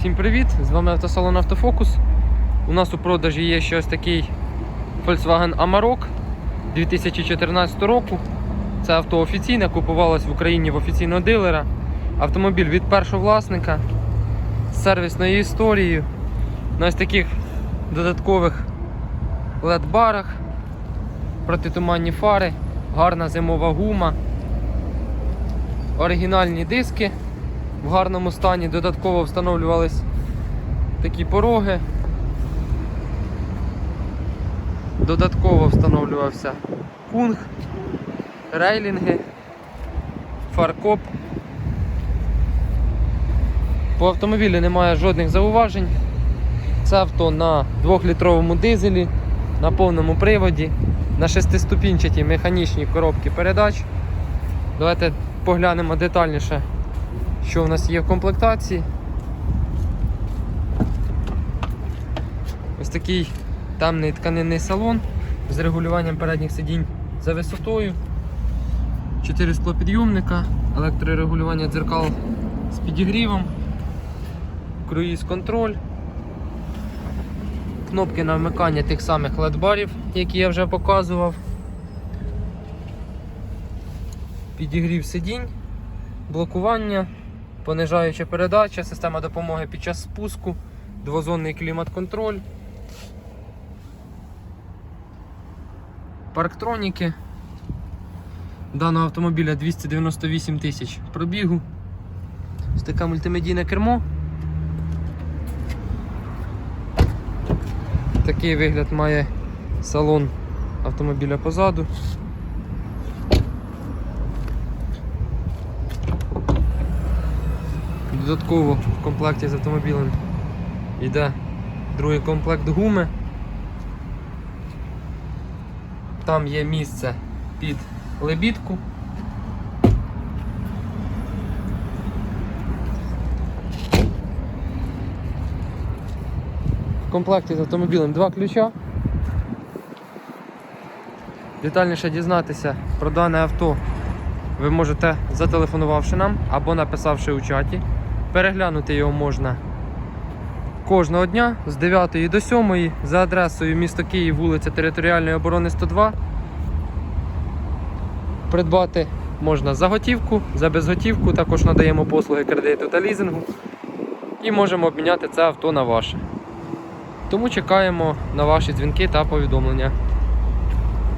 Всім привіт! З вами автосалон Автофокус. У нас у продажі є ще ось такий Volkswagen Amarok 2014 року. Це авто офіційне, купувалось в Україні в офіційного дилера. Автомобіль від першого власника з сервісною історією. На ось таких додаткових LED-барах, протитуманні фари, гарна зимова гума, оригінальні диски в гарному стані. Додатково встановлювались такі пороги. Додатково встановлювався кунг, рейлінги, фаркоп. По автомобілю немає жодних зауважень. Це авто на 2-літровому дизелі, на повному приводі, на шестиступінчатій механічній коробці передач. Давайте поглянемо детальніше, що в нас є в комплектації. Ось такий темний тканинний салон з регулюванням передніх сидінь за висотою. 4 склопідйомника, електрорегулювання дзеркал з підігрівом, круїз контроль, кнопки на вмикання тих самих LED-барів, які я вже показував. Підігрів сидінь, блокування, понижаюча передача, система допомоги під час спуску, двозонний клімат-контроль, парктроніки. Даного автомобіля 298 тисяч пробігу. Ось таке мультимедійне кермо. Такий вигляд має салон автомобіля позаду. Додатково в комплекті з автомобілем йде другий комплект гуми. Там є місце під лебідку. В комплекті з автомобілем два ключа. Детальніше дізнатися про дане авто ви можете зателефонувавши нам або написавши у чаті. Переглянути його можна кожного дня з 9 до 7 за адресою місто Київ, вулиця Територіальної оборони 102. Придбати можна за готівку, за безготівку, також надаємо послуги кредиту та лізингу. І можемо обміняти це авто на ваше. Тому чекаємо на ваші дзвінки та повідомлення.